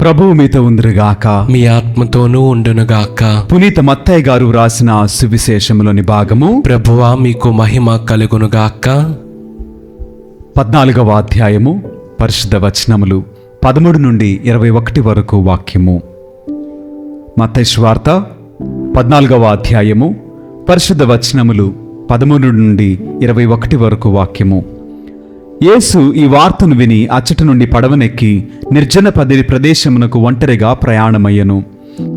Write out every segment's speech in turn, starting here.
ప్రభువు మీతో ఉందిరుగాక. మీ ఆత్మతోనూ ఉండునుగాక. పునీత మత్తయ్య గారు రాసిన సువిశేషములోని భాగము ప్రభువా మీకు మహిమ కలుగునుగాక. పద్నాలుగవ అధ్యాయము పరిశుద్ధ వచనములు పదమూడు నుండి ఇరవై ఒకటి వరకు వాక్యము. మత్తయి వార్త పద్నాలుగవ అధ్యాయము పరిశుద్ధ వచనములు పదమూడు నుండి ఇరవై ఒకటి వరకు వాక్యము. యేసు ఈ వార్తను విని అచ్చట నుండి పడవనెక్కి నిర్జన పదిరి ప్రదేశమునకు ఒంటరిగా ప్రయాణమయ్యను.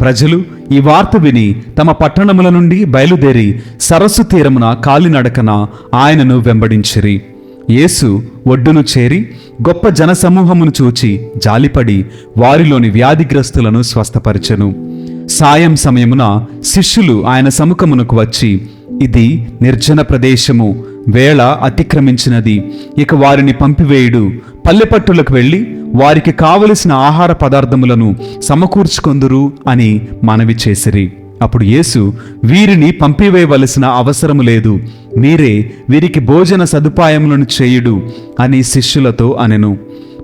ప్రజలు ఈ వార్త విని తమ పట్టణముల నుండి బయలుదేరి సరస్సు తీరమున కాలినడకన ఆయనను వెంబడించిరి. యేసు ఒడ్డును చేరి గొప్ప జనసమూహమును చూచి జాలిపడి వారిలోని వ్యాధిగ్రస్తులను స్వస్థపరిచెను. సాయం సమయమున శిష్యులు ఆయన సముఖమునకు వచ్చి ఇది నిర్జన ప్రదేశము వేళ అతిక్రమించినది. ఇక వారిని పంపివేయుడు. పల్లెపట్టులకు వెళ్ళి వారికి కావలసిన ఆహార పదార్థములను సమకూర్చుకొందురు అని మనవి చేసిరి. అప్పుడు యేసు వీరిని పంపివేయవలసిన అవసరము లేదు. మీరే వీరికి భోజన సదుపాయములను చేయుడు అని శిష్యులతో అనెను.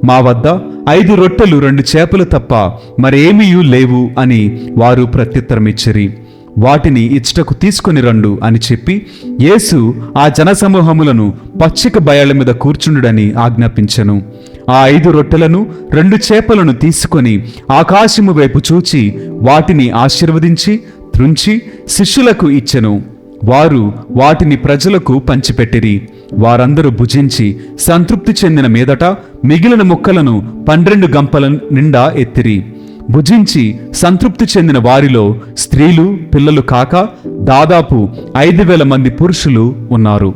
మా వద్ద ఐదు రొట్టెలు రెండు చేపలు తప్ప మరేమీయూ లేవు అని వారు ప్రత్యుత్తరమిచ్చిరి. వాటిని ఇచ్చటకు తీసుకొని రండు అని చెప్పి యేసు ఆ జనసమూహములను పచ్చిక బయళ్ళ మీద కూర్చుండుడని ఆజ్ఞాపించెను. ఆ ఐదు రొట్టెలను రెండు చేపలను తీసుకొని ఆకాశము వైపు చూచి వాటిని ఆశీర్వదించి త్రుంచి శిష్యులకు ఇచ్చెను. వారు వాటిని ప్రజలకు పంచిపెట్టిరి. వారందరూ భుజించి సంతృప్తి చెందిన మీదట మిగిలిన ముక్కలను పన్నెండు గంపల నిండా ఎత్తిరి. భుజించి సంతృప్తి చెందిన వారిలో స్త్రీలు పిల్లలు కాక దాదాపు ఐదు వేల మంది పురుషులు ఉన్నారు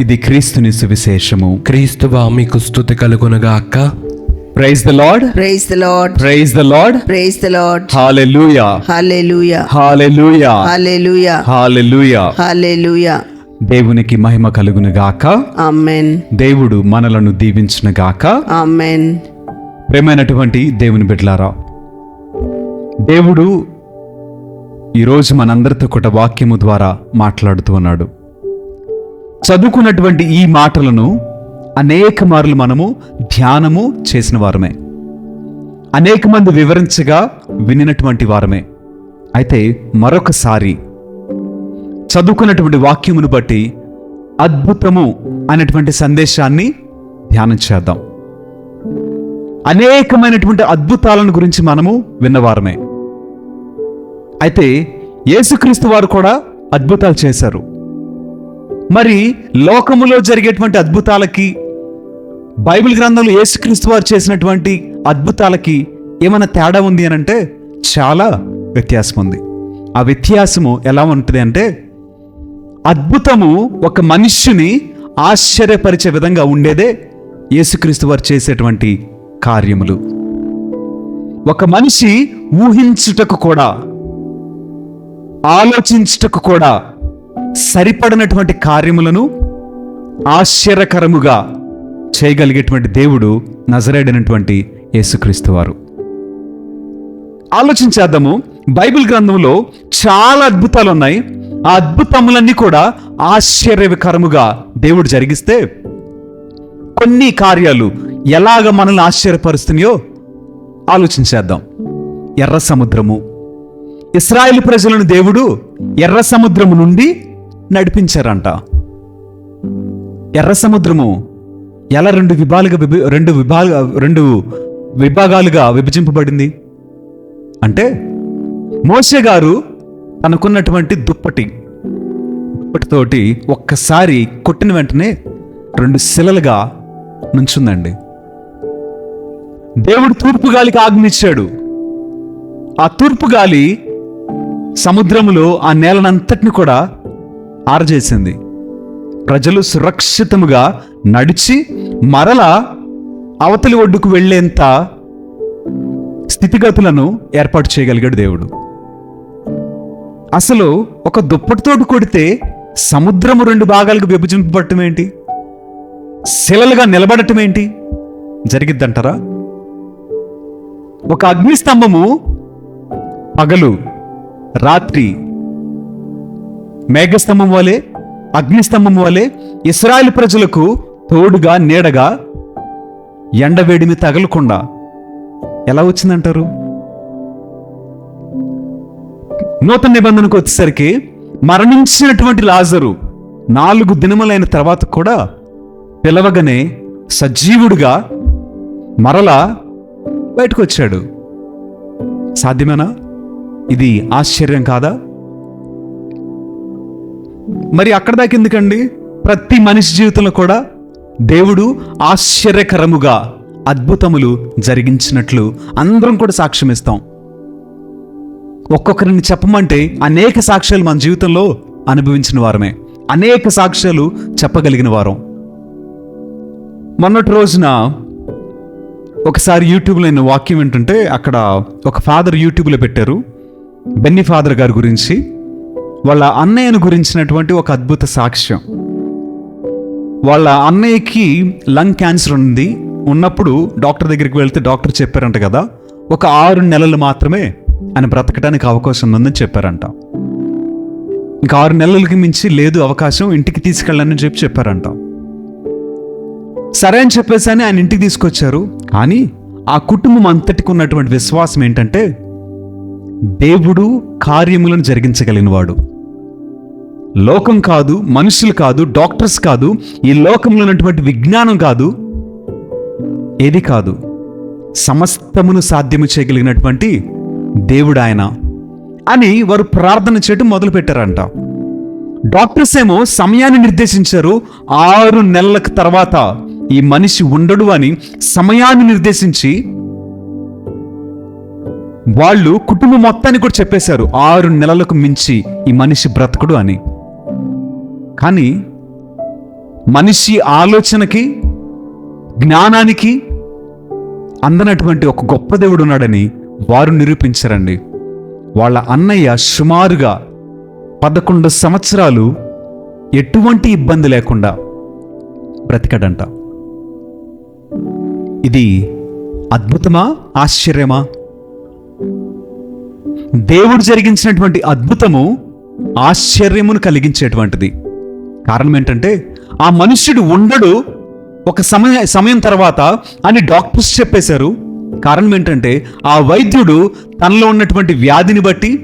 ఇది క్రీస్తుని సువిశేషము క్రీస్తువా మీకు స్థుతి కలుగునుగాక praise the lord Praise the Lord. Praise the lord Praise the Lord. Hallelujah Hallelujah. Hallelujah Hallelujah. Hallelujah Hallelujah. దేవునికి మహిమ కలుగును గాక Amen. దేవుడు మనలను దీవించును గాక Amen. ప్రేమైనటువంటి దేవుని బిడ్డలారా దేవుడు ఈరోజు మనందరితో కూడా వాక్యము ద్వారా మాట్లాడుతూ ఉన్నాడు. చదువుకున్నటువంటి ఈ మాటలను అనేక మార్లు మనము ధ్యానము చేసిన వారమే. అనేక మంది వివరించగా వినినటువంటి వారమే. అయితే మరొకసారి చదువుకున్నటువంటి వాక్యమును బట్టి అద్భుతము అనేటువంటి సందేశాన్ని ధ్యానం చేద్దాం. అనేకమైనటువంటి అద్భుతాలను గురించి మనము విన్నవారమే. అయితే యేసుక్రీస్తు వారు కూడా అద్భుతాలు చేశారు. మరి లోకములో జరిగేటువంటి అద్భుతాలకి బైబిల్ గ్రంథంలో యేసుక్రీస్తు వారు చేసినటువంటి అద్భుతాలకి ఏమైనా తేడా ఉంది అని అంటే చాలా వ్యత్యాసం ఉంది. ఆ వ్యత్యాసము ఎలా ఉంటుంది అంటే అద్భుతము ఒక మనుష్యుని ఆశ్చర్యపరిచే విధంగా ఉండేదే యేసుక్రీస్తు వారు చేసేటువంటి కార్యములు. ఒక మనిషి ఊహించుటకు కూడా ఆలోచించుటకు కూడా సరిపడినటువంటి కార్యములను ఆశ్చర్యకరముగా చేయగలిగేటువంటి దేవుడు నజరేడైనటువంటి యేసుక్రీస్తు వారు. ఆలోచించేద్దాము. బైబిల్ గ్రంథంలో చాలా అద్భుతాలు ఉన్నాయి ఆ అద్భుతములన్నీ కూడా ఆశ్చర్యకరముగా దేవుడు జరిగిస్తే కొన్ని కార్యాలు ఎలాగ మనల్ని ఆశ్చర్యపరుస్తున్నాయో ఆలోచించేద్దాం ఎర్ర సముద్రము. ఇస్రాయిల్ ప్రజలను దేవుడు ఎర్ర సముద్రము నుండి నడిపించారంట. ఎర్ర సముద్రము ఎలా రెండు విభాలుగా విభ- రెండు విభాగ రెండు విభాగాలుగా విభజింపబడింది? అంటే మోసే గారు తనకున్నటువంటి దుప్పటి దుప్పటితోటి ఒక్కసారి కొట్టిన వెంటనే రెండు శిలలుగా నుంచుందండి. దేవుడు తూర్పు గాలికి ఆజ్ఞిచ్చాడు ఆ తూర్పు గాలి సముద్రములో ఆ నేలనంతటిని కూడా ఆరజేసింది. ప్రజలు సురక్షితముగా నడిచి మరల అవతలి ఒడ్డుకు వెళ్ళేంత స్థితిగతులను ఏర్పాటు చేయగలిగాడు దేవుడు. అసలు ఒక దుప్పటితోటి కొడితే సముద్రము రెండు భాగాలకు విభజింపబడటం ఏంటి శిలలుగా నిలబడటం ఏంటి జరిగిద్దంటారా? ఒక అగ్నిస్తంభము పగలు రాత్రి. మేఘస్తంభం వలె అగ్నిస్తంభం వలె ఇస్రాయల్ ప్రజలకు తోడుగా నీడగా ఎండవేడిమి తగలకుండా ఎలా వచ్చిందంటారు? నూతన నిబంధనకు వచ్చేసరికి మరణించినటువంటి లాజరు నాలుగు దినములైన తర్వాత కూడా పిలవగానే సజీవుడుగా మరలా బయటకు వచ్చాడు సాధ్యమేనా? ఇది ఆశ్చర్యం కాదా? మరి అక్కడ దాకా ఎందుకండి? ప్రతి మనిషి జీవితంలో కూడా దేవుడు ఆశ్చర్యకరముగా అద్భుతములు జరిగించినట్లు అందరం కూడా సాక్ష్యం ఇస్తాం. ఒక్కొక్కరిని చెప్పమంటే అనేక సాక్ష్యాలు మన జీవితంలో అనుభవించిన వారమే. అనేక సాక్ష్యాలు చెప్పగలిగిన వారం. మొన్నటి రోజున ఒకసారి యూట్యూబ్లో నేను వాక్యం వింటుంటే అక్కడ ఒక ఫాదర్ యూట్యూబ్లో పెట్టారు బెన్నీ ఫాదర్ గారి గురించి. వాళ్ళ అన్నయ్యను గురించినటువంటి ఒక అద్భుత సాక్ష్యం. వాళ్ళ అన్నయ్యకి లంగ్ క్యాన్సర్ ఉంది. ఉన్నప్పుడు డాక్టర్ దగ్గరికి వెళ్తే డాక్టర్ చెప్పారంట కదా ఒక ఆరు నెలలు మాత్రమే ఆయన బ్రతకడానికి అవకాశం ఉందని చెప్పారంట. ఇంకా ఆరు నెలలకి మించి లేదు అవకాశం ఇంటికి తీసుకెళ్ళని చెప్పి చెప్పారంట. సరే అని చెప్పేసి అని ఆయన ఇంటికి తీసుకొచ్చారు. కానీ ఆ కుటుంబం అంతటికి ఉన్నటువంటి విశ్వాసం ఏంటంటే దేవుడు కార్యములను జరిగించగలిగినవాడు. లోకం కాదు మనుషులు కాదు డాక్టర్స్ కాదు ఈ లోకంలో ఉన్నటువంటి విజ్ఞానం కాదు ఏది కాదు. సమస్తమును సాధ్యము చేయగలిగినటువంటి దేవుడు ఆయన అని వారు ప్రార్థన చేయడం మొదలుపెట్టారంట. డాక్టర్స్ ఏమో సమయాన్ని నిర్దేశించారు ఆరు నెలలకు తర్వాత ఈ మనిషి ఉండడు అని సమయాన్ని నిర్దేశించి వాళ్ళు కుటుంబం మొత్తాన్ని కూడా చెప్పేశారు. ఆరు నెలలకు మించి ఈ మనిషి బ్రతకడు అని. కానీ మనిషి ఆలోచనకి జ్ఞానానికి అందనటువంటి ఒక గొప్ప దేవుడు ఉన్నాడని వారు నిరూపించారండి. వాళ్ళ అన్నయ్య సుమారుగా పదకొండు సంవత్సరాలు ఎటువంటి ఇబ్బంది లేకుండా బ్రతికాడంట. ఇది అద్భుతమా? ఆశ్చర్యమా? దేవుడు జరిగించినటువంటి అద్భుతము ఆశ్చర్యమును కలిగించేటువంటిది. కారణం ఏంటంటే ఆ మనుష్యుడు ఉండడు ఒక సమయ సమయం తర్వాత అని డాక్టర్స్ చెప్పేశారు. కారణం ఏంటంటే ఆ వైద్యుడు తనలో ఉన్నటువంటి వ్యాధిని బట్టి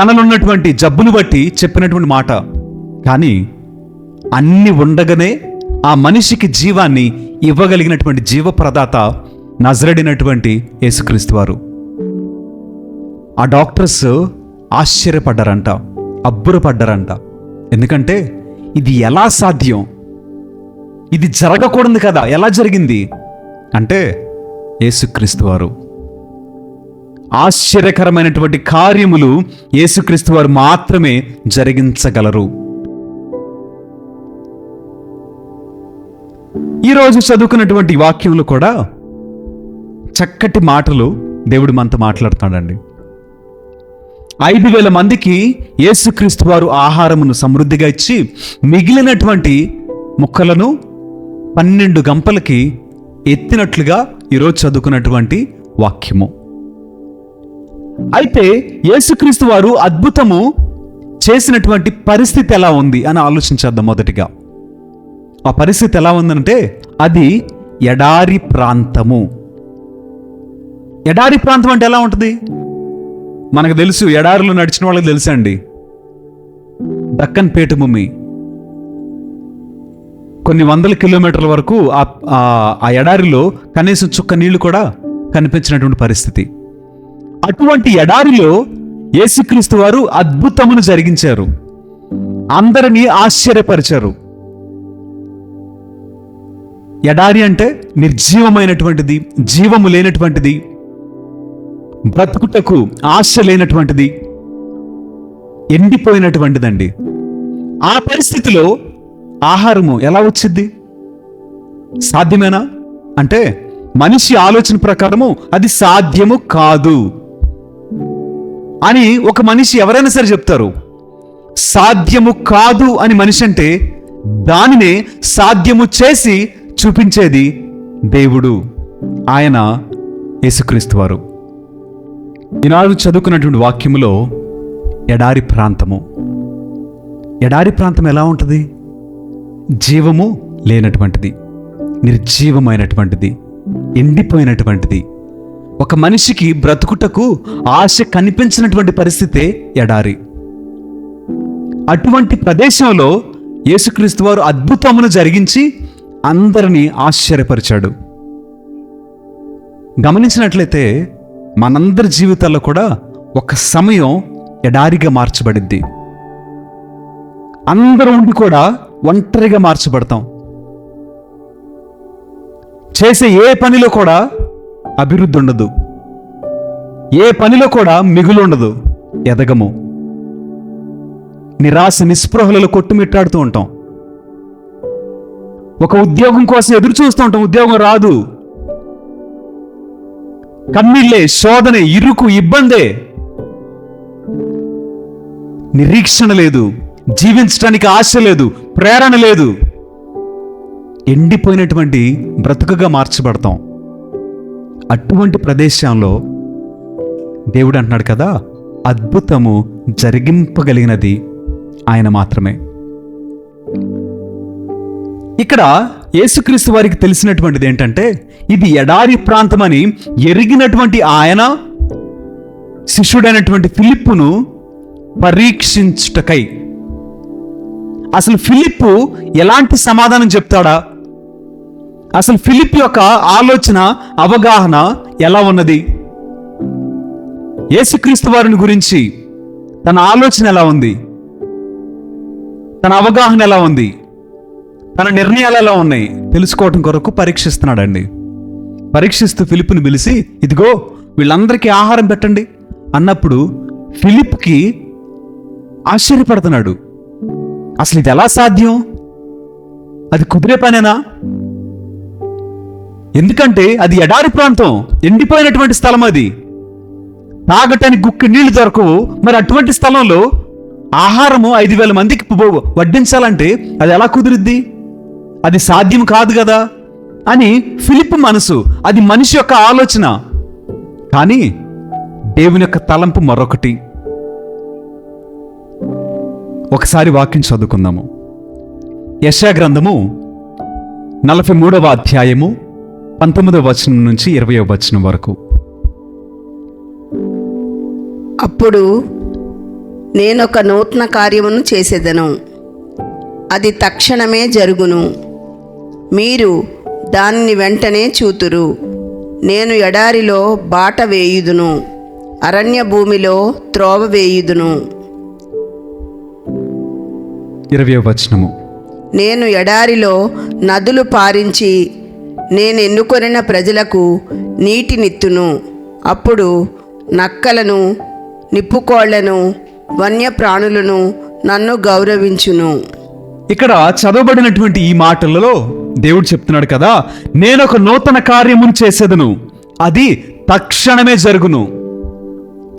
తనలో ఉన్నటువంటి జబ్బును బట్టి చెప్పినటువంటి మాట. కానీ అన్ని ఉండగానే ఆ మనిషికి జీవాన్ని ఇవ్వగలిగినటువంటి జీవప్రదాత నజరడినటువంటి యేసుక్రీస్తు వారు. ఆ డాక్టర్స్ ఆశ్చర్యపడ్డారంట అబ్బురపడ్డారంట. ఎందుకంటే ఇది ఎలా సాధ్యం? ఇది జరగకూడదు కదా ఎలా జరిగింది? అంటే యేసుక్రీస్తు వారు. ఆశ్చర్యకరమైనటువంటి కార్యములు యేసుక్రీస్తు వారు మాత్రమే జరిగించగలరు. ఈరోజు చదువుకున్నటువంటి వాక్యములు కూడా చక్కటి మాటలు దేవుడు మనతో మాట్లాడుతాడండి. ఐదు వేల మందికి యేసుక్రీస్తు వారు ఆహారమును సమృద్ధిగా ఇచ్చి మిగిలినటువంటి ముక్కలను పన్నెండు గంపలకి ఎత్తినట్లుగా ఈరోజు చదువుకున్నటువంటి వాక్యము. అయితే యేసుక్రీస్తు వారు అద్భుతము చేసినటువంటి పరిస్థితి ఎలా ఉంది అని ఆలోచించేద్దాం మొదటిగా. ఆ పరిస్థితి ఎలా ఉందంటే అది ఎడారి ప్రాంతము. ఎడారి ప్రాంతం అంటే ఎలా ఉంటుంది? మనకు తెలుసు ఎడారిలో నడిచిన వాళ్ళకి తెలుసండి. దక్కన్ పీఠభూమి కొన్ని వందల కిలోమీటర్ల వరకు ఆ ఆ ఎడారిలో కనీసం చుక్క నీళ్ళు కూడా కనిపించినటువంటి పరిస్థితి. అటువంటి ఎడారిలో యేసుక్రీస్తు వారు అద్భుతమును జరిగించారు. అందరినీ ఆశ్చర్యపరిచారు. ఎడారి అంటే నిర్జీవమైనటువంటిది జీవము లేనటువంటిది బ్రతుకుటకు ఆశ లేనటువంటిది ఎండిపోయినటువంటిదండి. ఆ పరిస్థితిలో ఆహారము ఎలా వచ్చింది? సాధ్యమేనా? అంటే మనిషి ఆలోచన ప్రకారము అది సాధ్యము కాదు. అని ఒక మనిషి ఎవరైనా సరే చెప్తారు. సాధ్యము కాదు అని మనిషి అంటే దానినే సాధ్యము చేసి చూపించేది దేవుడు ఆయన యేసుక్రీస్తు వారు. ఈనాడు చదువుకున్నటువంటి వాక్యములో ఎడారి ప్రాంతము. ఎడారి ప్రాంతం ఎలా ఉంటుంది? జీవము లేనటువంటిది నిర్జీవమైనటువంటిది ఎండిపోయినటువంటిది. ఒక మనిషికి బ్రతుకుటకు ఆశ కనిపించినటువంటి పరిస్థితే ఎడారి. అటువంటి ప్రదేశంలో యేసుక్రీస్తు వారు అద్భుతమును జరిగించి అందరినీ ఆశ్చర్యపరిచాడు. గమనించినట్లయితే మనందరి జీవితాల్లో కూడా ఒక సమయం ఎడారిగా మార్చబడిద్ది అందరూ ఉండి కూడా ఒంటరిగా మార్చబడతాం. చేసే ఏ పనిలో కూడా అభివృద్ధి ఉండదు. ఏ పనిలో కూడా మిగులు ఉండదు. ఎదగము. నిరాశ నిస్పృహలలో కొట్టుమిట్టాడుతూ ఉంటాం. ఒక ఉద్యోగం కోసం ఎదురు చూస్తూ ఉంటాం. ఉద్యోగం రాదు. కన్నీళ్ళే శోధనే ఇరుకు ఇబ్బందే. నిరీక్షణ లేదు. జీవించడానికి ఆశ లేదు. ప్రేరణ లేదు. ఎండిపోయినటువంటి బ్రతుకుగా మార్చబడతాం. అటువంటి ప్రదేశంలో దేవుడు అంటున్నాడు కదా అద్భుతము జరిగింపగలిగినది ఆయన మాత్రమే. ఇక్కడ యేసుక్రీస్తు వారికి తెలిసినటువంటిది ఏంటంటే ఇది ఎడారి ప్రాంతమని ఎరిగినటువంటి ఆయన శిష్యుడైనటువంటి ఫిలిప్పును పరీక్షించుటకై. అసలు ఫిలిప్పు ఎలాంటి సమాధానం చెప్తాడా? అసలు ఫిలిప్ యొక్క ఆలోచన అవగాహన ఎలా ఉన్నది? యేసుక్రీస్తు వారిని గురించి తన ఆలోచన ఎలా ఉంది? తన అవగాహన ఎలా ఉంది? తన నిర్ణయాలు ఎలా ఉన్నాయి. తెలుసుకోవటం కొరకు పరీక్షిస్తున్నాడండి. పరీక్షిస్తూ ఫిలిప్ని పిలిచి ఇదిగో వీళ్ళందరికీ ఆహారం పెట్టండి. అన్నప్పుడు ఫిలిప్కి ఆశ్చర్యపడుతున్నాడు. అసలు ఇది ఎలా సాధ్యం? అది కుదిరే పనేనా? ఎందుకంటే అది ఎడారి ప్రాంతం ఎండిపోయినటువంటి స్థలం అది. తాగటానికి గుక్కి నీళ్ళు దొరకవు. మరి అటువంటి స్థలంలో ఆహారము ఐదు వేల మందికి వడ్డించాలంటే అది ఎలా కుదిరిద్ది? అది సాధ్యం కాదు కదా? అని ఫిలిప్ మనసు అది మనిషి యొక్క ఆలోచన. కానీ దేవుని యొక్క తలంపు మరొకటి. ఒకసారి వాక్యం చదువుకుందాము. యశా గ్రంథము నలభై మూడవ అధ్యాయము పంతొమ్మిదవ వచనం నుంచి ఇరవయవ వచనం వరకు. అప్పుడు నేనొక నూతన కార్యమును చేసేదను. అది తక్షణమే జరుగును. మీరు దానిని వెంటనే చూతురు. నేను ఎడారిలో బాట వేయుదును అరణ్య భూమిలో త్రోవ వేయుదును. వచనము. నేను ఎడారిలో నదులు పారించి నేను ఎన్నుకొనిన ప్రజలకు నీటినిత్తును అప్పుడు నక్కలను నిప్పుకోళ్ళను వన్యప్రాణులను నన్ను గౌరవించును. ఇక్కడ చదవబడినటువంటి ఈ మాటలలో దేవుడు చెప్తున్నాడు కదా నేను ఒక నూతన కార్యమును చేసేదను అది తక్షణమే జరుగును.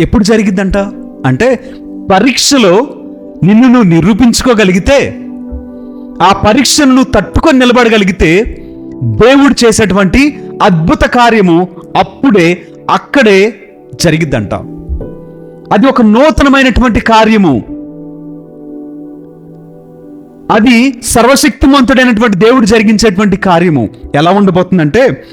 ఎప్పుడు జరిగిద్దంట? అంటే పరీక్షలో నిన్ను నువ్వు నిరూపించుకోగలిగితే ఆ పరీక్షను నువ్వు తట్టుకొని నిలబడగలిగితే దేవుడు చేసేటువంటి అద్భుత కార్యము అప్పుడే అక్కడే జరిగిద్దంట. అది ఒక నూతనమైనటువంటి కార్యము. అది సర్వశక్తిమంతుడైనటువంటి దేవుడు జరిగించేటువంటి కార్యము. ఎలా ఉండబోతుందంటే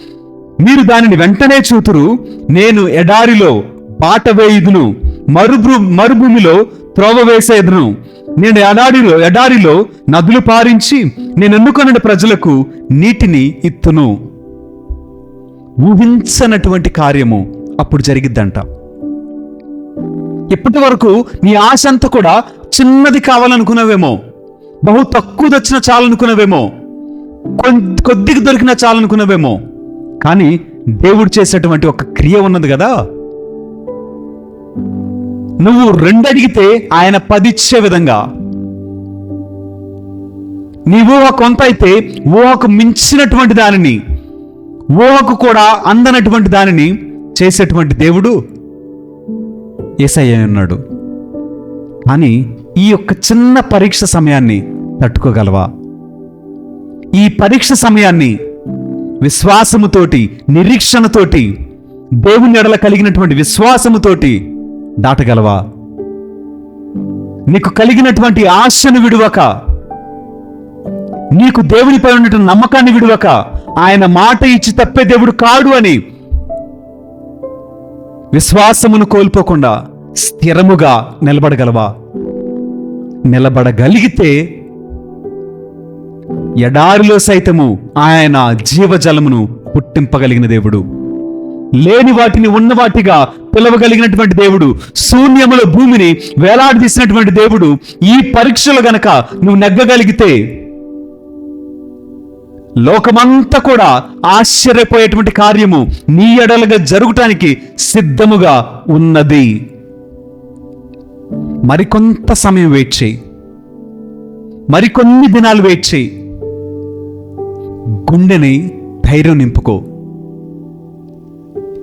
మీరు దానిని వెంటనే చూతురు నేను ఎడారిలో బాట వేయుదును మరుభూ మరుభూమిలో త్రోవ వేసేదును. నేను ఎడారిలో ఎడారిలో నదులు పారించి నేను ఎన్నుకొనిన ప్రజలకు నీటిని ఇత్తును. ఊహించనటువంటి కార్యము అప్పుడు జరిగిద్దంట. ఇప్పటి వరకు నీ ఆశ అంతా కూడా చిన్నది కావాలనుకున్నావేమో. బహు తక్కువ దొచ్చిన చాలనుకున్నవేమో కొద్దిగా దొరికిన చాలనుకున్నవేమో కానీ దేవుడు చేసేటువంటి ఒక క్రియ ఉన్నది కదా? నువ్వు రెండు అడిగితే ఆయన పదిచ్చే విధంగా. నీ ఊహ కొంత అయితే ఊహకు మించినటువంటి దానిని ఊహకు కూడా అందనటువంటి దానిని చేసేటువంటి దేవుడు ఏసయ్య ఉన్నాడు. కానీ ఈ యొక్క చిన్న పరీక్ష సమయాన్ని తట్టుకోగలవా? ఈ పరీక్ష సమయాన్ని విశ్వాసముతోటి నిరీక్షణతోటి దేవుని ఎడల కలిగినటువంటి విశ్వాసముతోటి దాటగలవా? నీకు కలిగినటువంటి ఆశను విడువక నీకు దేవునిపై ఉన్నటువంటి నమ్మకాన్ని విడువక ఆయన మాట ఇచ్చి తప్పే దేవుడు కాడు అని విశ్వాసమును కోల్పోకుండా స్థిరముగా నిలబడగలవా? నిలబడగలిగితే ఎడారిలో సైతము ఆయన జీవజలమును పుట్టింపగలిగిన దేవుడు. లేని వాటిని ఉన్న వాటిగా పిలవగలిగినటువంటి దేవుడు శూన్యముల భూమిని వేలాడదీసినటువంటి దేవుడు ఈ పరీక్షలు గనక నువ్వు నెగ్గగలిగితే లోకమంతా కూడా ఆశ్చర్యపోయేటువంటి కార్యము నీ ఎడలుగా జరుగుటానికి సిద్ధముగా ఉన్నది. మరికొంత సమయం వెయిట్ చేయి. మరికొన్ని దినాలు వెయిట్ చేయి. గుండెని ధైర్యం నింపుకో.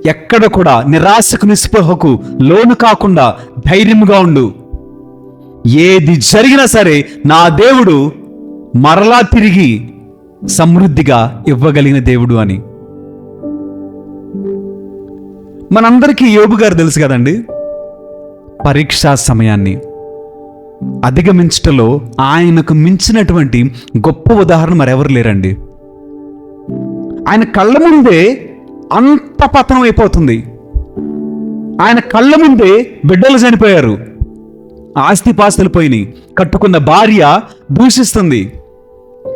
ఎక్కడ కూడా నిరాశకు నిస్పృహకు లోను కాకుండా ధైర్యంగా ఉండు. ఏది జరిగినా సరే నా దేవుడు మరలా తిరిగి సమృద్ధిగా ఇవ్వగలిగిన దేవుడు అని. మనందరికీ యోబు గారు తెలుసు కదండి? పరీక్షా సమయాన్ని అధిగమించటంలో ఆయనకు మించినటువంటి గొప్ప ఉదాహరణ మరెవరు లేరండి. ఆయన కళ్ళ ముందే అంత పతనం అయిపోతుంది. ఆయన కళ్ళ ముందే బిడ్డలు చనిపోయారు. ఆస్తిపాస్తులు పోయినాయి. కట్టుకున్న భార్య దూషిస్తుంది.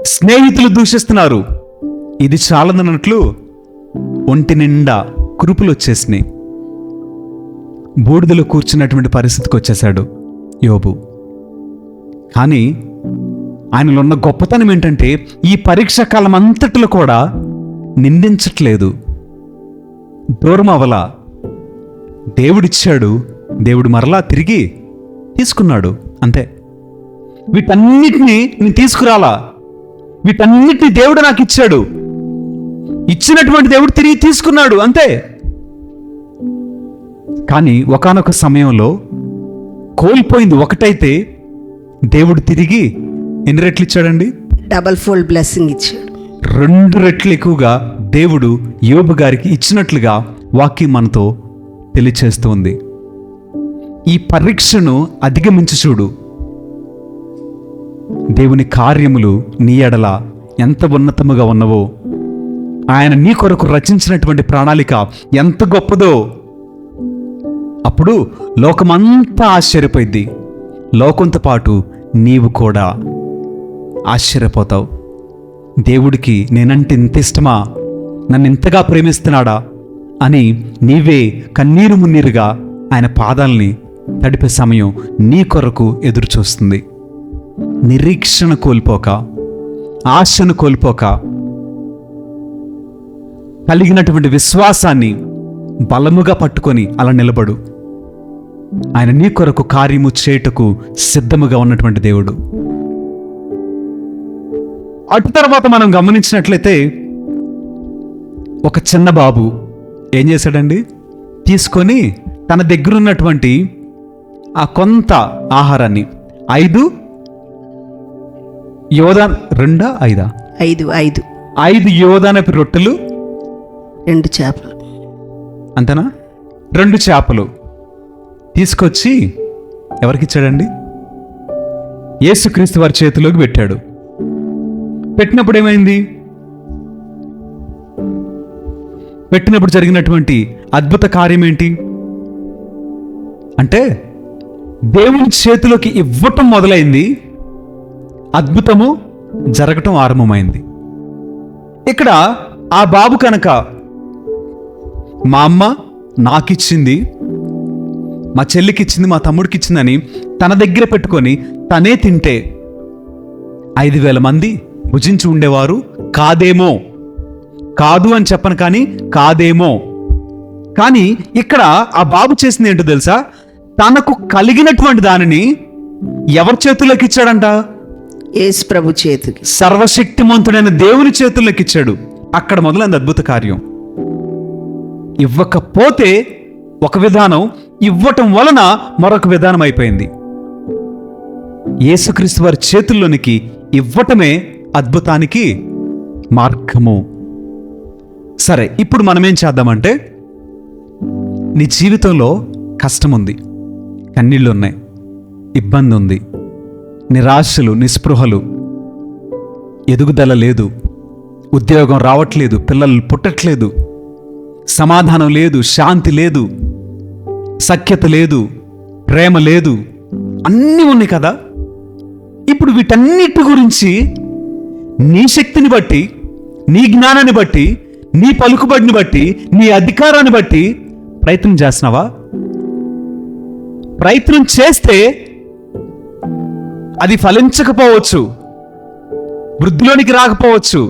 స్నేహితులు దూషిస్తున్నారు. ఇది చాలదన్నట్లు ఒంటి నిండా కురుపులు వచ్చేసినాయి. బూడిదలో కూర్చున్నటువంటి పరిస్థితికి వచ్చేశాడు యోబు. కానీ ఆయనలో ఉన్న గొప్పతనం ఏంటంటే ఈ పరీక్ష కాలం అంతటిలో కూడా నిందించట్లేదు. దూరం అవల. దేవుడిచ్చాడు. దేవుడు మరలా తిరిగి తీసుకున్నాడు. అంతే. వీటన్నిటినీ నేను తీసుకురాలా? వీటన్నిటిని దేవుడు నాకు ఇచ్చాడు. ఇచ్చినటువంటి దేవుడు తిరిగి తీసుకున్నాడు. అంతే. కానీ ఒకానొక సమయంలో కోల్పోయింది ఒకటైతే దేవుడు తిరిగి ఎన్ని రెట్లు ఇచ్చాడండి? డబల్ ఫోల్డ్ బ్లెస్సింగ్ ఇచ్చాడు. రెండు రెట్లు ఎక్కువగా దేవుడు యోబు గారికి ఇచ్చినట్లుగా వాక్యం మనతో తెలియచేస్తుంది. ఈ పరీక్షను అధిగమించి చూడు. దేవుని కార్యములు నీ ఎడల ఎంత ఉన్నతముగా ఉన్నవో ఆయన నీ కొరకు రచించినటువంటి ప్రణాళిక ఎంత గొప్పదో అప్పుడు లోకమంతా ఆశ్చర్యపోయింది. లోకంతో పాటు నీవు కూడా ఆశ్చర్యపోతావు. దేవుడికి నేనంటే ఇంత ఇష్టమా? నన్ను ఇంతగా ప్రేమిస్తున్నాడా? అని నీవే కన్నీరు మున్నీరుగా ఆయన పాదాల్ని తడిపే సమయం నీ కొరకు ఎదురుచూస్తుంది. నిరీక్షణ కోల్పోక ఆశను కోల్పోక కలిగినటువంటి విశ్వాసాన్ని బలముగా పట్టుకొని అలా నిలబడు. ఆయన నీ కొరకు కార్యము చేయుటకు సిద్ధముగా ఉన్నటువంటి దేవుడు. అటు తర్వాత మనం గమనించినట్లయితే ఒక చిన్న బాబు ఏం చేశాడండి? తీసుకొని తన దగ్గర ఉన్నటువంటి ఆ కొంత ఆహారాన్ని ఐదు యోధా రెండా ఐదా? ఐదు ఐదు. ఐదు యోధానపు రొట్టెలు రెండు చేపలు. అంతేనా? రెండు చేపలు. తీసుకొచ్చి ఎవరికి ఇచ్చాడండి యేసుక్రీస్తు వారి చేతిలోకి పెట్టాడు. పెట్టినప్పుడు ఏమైంది పెట్టినప్పుడు జరిగినటువంటి అద్భుత కార్యం ఏంటి అంటే దేవుని చేతిలోకి ఇవ్వటం మొదలైంది అద్భుతము జరగటం ఆరంభమైంది. ఇక్కడ ఆ బాబు కనుక మా అమ్మ నాకిచ్చింది మా చెల్లికి ఇచ్చింది మా తమ్ముడికి ఇచ్చిందని తన దగ్గర పెట్టుకొని తనే తింటే ఐదు వేల మంది భుజించి ఉండేవారు. కాదేమో. కాదు అని చెప్పను కానీ కాదేమో. కానీ ఇక్కడ ఆ బాబు చేసింది ఏంటో తెలుసా? తనకు కలిగినటువంటి దానిని ఎవరి చేతుల్లోకి ఇచ్చాడంట? యేసు ప్రభు చేతికి. సర్వశక్తిమంతుడైన దేవుని చేతుల్లోకి ఇచ్చాడు. అక్కడ మొదలైంది అద్భుత కార్యం. ఇవ్వకపోతే ఒక విధానం ఇవ్వటం వలన మరొక విధానం అయిపోయింది. యేసుక్రీస్తు వారి చేతుల్లోనికి ఇవ్వటమే అద్భుతానికి మార్గము. సరే ఇప్పుడు మనమేం చేద్దామంటే నీ జీవితంలో కష్టం ఉంది కన్నీళ్ళు ఉన్నాయి ఇబ్బంది ఉంది నిరాశలు నిస్పృహలు ఎదుగుదల లేదు ఉద్యోగం రావట్లేదు పిల్లలు పుట్టట్లేదు సమాధానం లేదు శాంతి లేదు సఖ్యత లేదు ప్రేమ లేదు అన్నీ ఉన్నాయి కదా. ఇప్పుడు వీటన్నిటి గురించి నీ శక్తిని బట్టి నీ జ్ఞానాన్ని బట్టి నీ పలుకుబడిని బట్టి నీ అధికారాన్ని బట్టి ప్రయత్నం చేస్తున్నావా? ప్రయత్నం చేస్తే అది ఫలించకపోవచ్చు వృద్ధిలోనికి రాకపోవచ్చు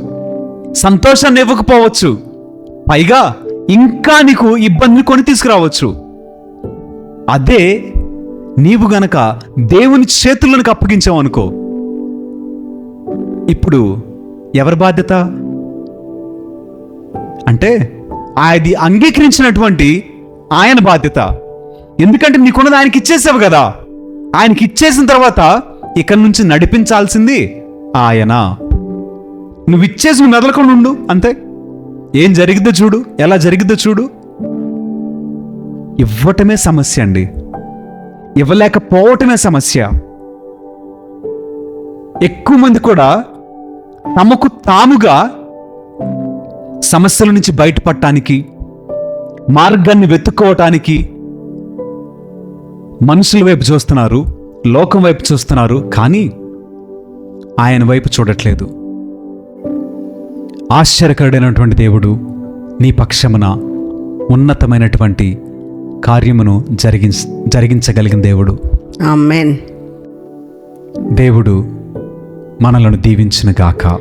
సంతోషాన్ని ఇవ్వకపోవచ్చు పైగా ఇంకా నీకు ఇబ్బందిని కొని తీసుకురావచ్చు. అదే నీవు గనక దేవుని చేతులను అప్పగించావు అనుకో. ఇప్పుడు ఎవరి బాధ్యత? అంటే అది అంగీకరించినటువంటి ఆయన బాధ్యత. ఎందుకంటే నీకున్నది ఆయనకి ఇచ్చేసావు కదా. ఆయనకి ఇచ్చేసిన తర్వాత ఇక్కడి నుంచి నడిపించాల్సింది ఆయన. నువ్వు ఇచ్చేసి నువ్వు మెదలకుండా ఉండు అంతే. ఏం జరిగిద్దో చూడు ఎలా జరిగిద్దో చూడు. ఇవ్వటమే సమస్య అండి. ఇవ్వలేకపోవటమే సమస్య. ఎక్కువ మంది కూడా తమకు తాముగా సమస్యల నుంచి బయటపడటానికి మార్గాన్ని వెతుక్కోవటానికి మనుషుల వైపు చూస్తున్నారు లోకం వైపు చూస్తున్నారు కానీ ఆయన వైపు చూడట్లేదు. ఆశ్చర్యకరుడైనటువంటి దేవుడు నీ పక్షమున ఉన్నతమైనటువంటి కార్యమును జరిగించ జరిగించగలిగిన దేవుడు. దేవుడు మనలను దీవించిన గాక